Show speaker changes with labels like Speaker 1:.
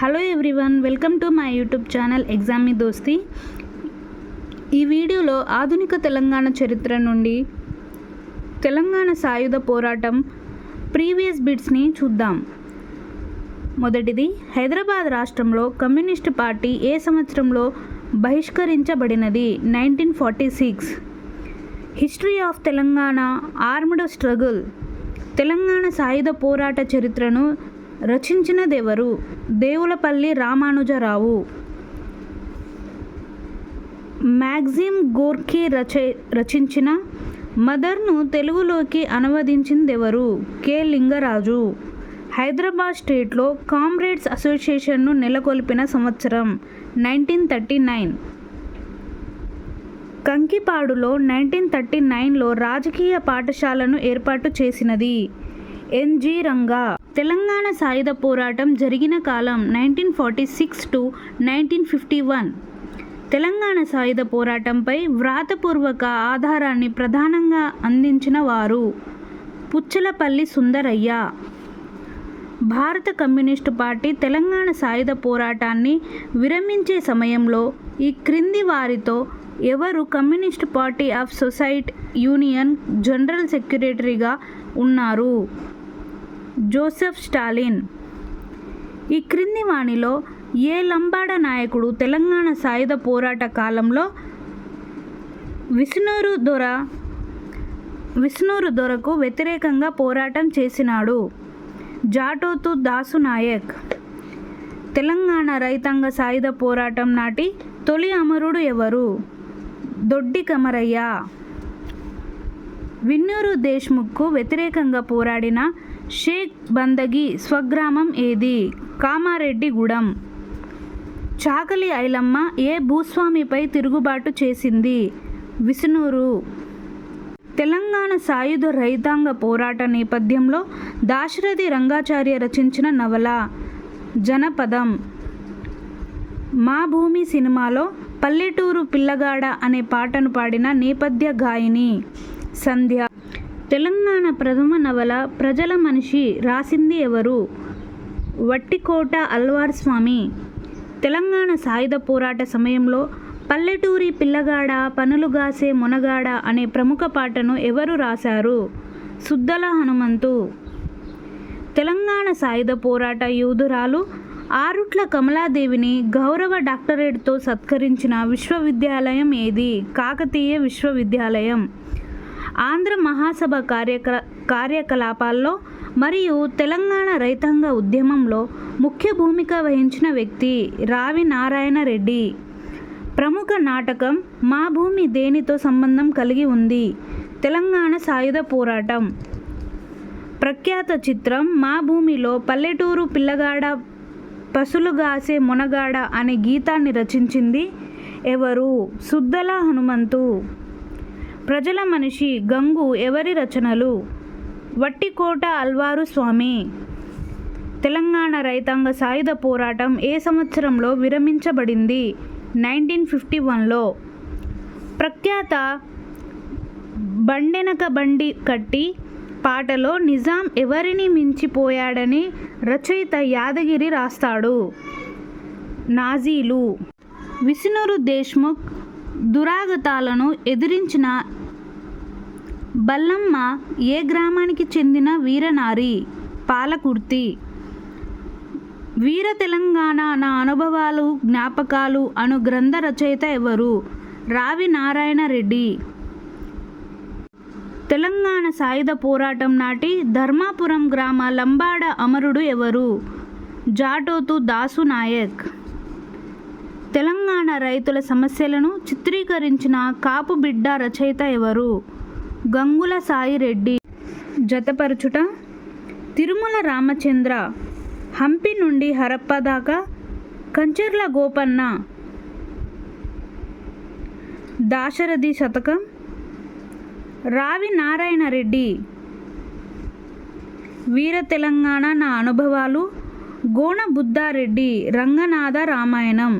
Speaker 1: Hello everyone welcome to my YouTube channel exam మీ దోస్తి ఈ వీడియోలో ఆధునిక తెలంగాణ చరిత్ర నుండి తెలంగాణ సాయుధ పోరాటం ప్రీవియస్ బిట్స్ని చూద్దాం. మొదటిది హైదరాబాద్ రాష్ట్రంలో కమ్యూనిస్ట్ పార్టీ ఏ సంవత్సరంలో బహిష్కరించబడినది? Nineteen forty six. History of Telangana armed struggle. Telangana సాయుధ పోరాట చరిత్రను రచించినదెవరు? దేవులపల్లి రామానుజరావు. మ్యాగ్జిమ్ గోర్ఖీ రచ రచించిన మదర్ను తెలుగులోకి అనువదించిందెవరు? కె. లింగరాజు. హైదరాబాద్ స్టేట్లో కామ్రేడ్స్ అసోసియేషన్ను నెలకొల్పిన సంవత్సరం నైన్టీన్ థర్టీ నైన్. కంకిపాడులో నైన్టీన్ థర్టీ నైన్లో రాజకీయ పాఠశాలను ఏర్పాటు చేసినది ఎన్జి రంగా. తెలంగాణ సాయుధ పోరాటం జరిగిన కాలం nineteen forty six to nineteen fifty one. Telangana సాయుధ పోరాటంపై వ్రాతపూర్వక ఆధారాన్ని ప్రధానంగా అందించిన వారు పుచ్చలపల్లి సుందరయ్య. భారత కమ్యూనిస్టు పార్టీ తెలంగాణ సాయుధ పోరాటాన్ని విరమించే సమయంలో ఈ క్రింది వారితో ఎవరు communist party of Soviet Union general సెక్రటరీగా ఉన్నారు? Joseph Stalin. ఈ క్రింది వాణిలో ఏ లంబాడ నాయకుడు తెలంగాణ సాయుధ పోరాట కాలంలో విష్ణూరు దొర విష్ణూరు దొరకు వ్యతిరేకంగా పోరాటం చేసినాడు? జాటోతు దాసు నాయక్. తెలంగాణ రైతాంగ సాయుధ పోరాటం నాటి తొలి అమరుడు ఎవరు? దొడ్డి కమరయ్య. విన్నూరు దేశ్ముఖ్కు వ్యతిరేకంగా పోరాడిన షేక్ బందగి స్వగ్రామం ఏది? కామారెడ్డిగూడెం. చాకలి ఐలమ్మ ఏ భూస్వామిపై తిరుగుబాటు చేసింది? విసునూరు. తెలంగాణ సాయుధ రైతాంగ పోరాట నేపథ్యంలో దాశరథి రంగాచార్య రచించిన నవల జనపదం. మా భూమి సినిమాలో పల్లెటూరు పిల్లగాడ అనే పాటను పాడిన నేపథ్య గాయని సంధ్య. తెలంగాణ ప్రథమ నవల ప్రజల మనిషి రాసింది ఎవరు? వట్టికోట అల్వార్ స్వామి. తెలంగాణ సాయుధ పోరాట సమయంలో పల్లెటూరి పిల్లగాడ పనులుగాసే మునగాడ అనే ప్రముఖ పాటను ఎవరు రాశారు? సుద్దల హనుమంతు. తెలంగాణ సాయుధ పోరాట యూధురాలు ఆరుట్ల కమలాదేవిని గౌరవ డాక్టరేట్తో సత్కరించిన విశ్వవిద్యాలయం ఏది? కాకతీయ విశ్వవిద్యాలయం. ఆంధ్ర మహాసభ కార్యక కార్యకలాపాల్లో మరియు తెలంగాణ రైతాంగ ఉద్యమంలో ముఖ్య భూమిక వహించిన వ్యక్తి రావి నారాయణ రెడ్డి. ప్రముఖ నాటకం మా భూమి దేనితో సంబంధం కలిగి ఉంది? తెలంగాణ సాయుధ పోరాటం. ప్రఖ్యాత చిత్రం మా భూమిలో పల్లెటూరు పిల్లగాడ పసులుగాసే మునగాడ అనే గీతాన్ని రచించింది ఎవరు? సుద్దల హనుమంతు. ప్రజల మనిషి గంగు ఎవరి రచనలు? వట్టికోట అల్వారు స్వామి. తెలంగాణ రైతాంగ సాయుధ పోరాటం ఏ సంవత్సరంలో విరమించబడింది? నైన్టీన్ ఫిఫ్టీ వన్లో. ప్రఖ్యాత బండెనక బండి కట్టి పాటలో నిజాం ఎవరిని మించిపోయాడని రచయిత యాదగిరి రాస్తాడు. నాజీలు. విష్ణురు దేశ్ముఖ్ దురాగతాలను ఎదిరించిన బల్లమ్మ ఏ గ్రామానికి చెందిన వీరనారి? పాలకుర్తి. వీర తెలంగాణ నా అనుభవాలు జ్ఞాపకాలు అను గ్రంథ రచయిత ఎవరు? రావి నారాయణ రెడ్డి. తెలంగాణ సాయుధ పోరాటం నాటి ధర్మాపురం గ్రామ లంబాడ అమరుడు ఎవరు? జాటోతు దాసు నాయక్. తెలంగాణ రైతుల సమస్యలను చిత్రీకరించిన కాపు బిడ్డ రచయిత ఎవరు? గంగుల సాయి రెడ్డి జతపరచుట తిరుమల రామచంద్ర హంపి నుండి హరప్ప దాకా కంచెర్ల గోపన్న దాశరథి శతకం రావి నారాయణ రెడ్డి వీర తెలంగాణ నా అనుభవాలు గోణ బుద్ధారెడ్డి రంగనాథ రామాయణం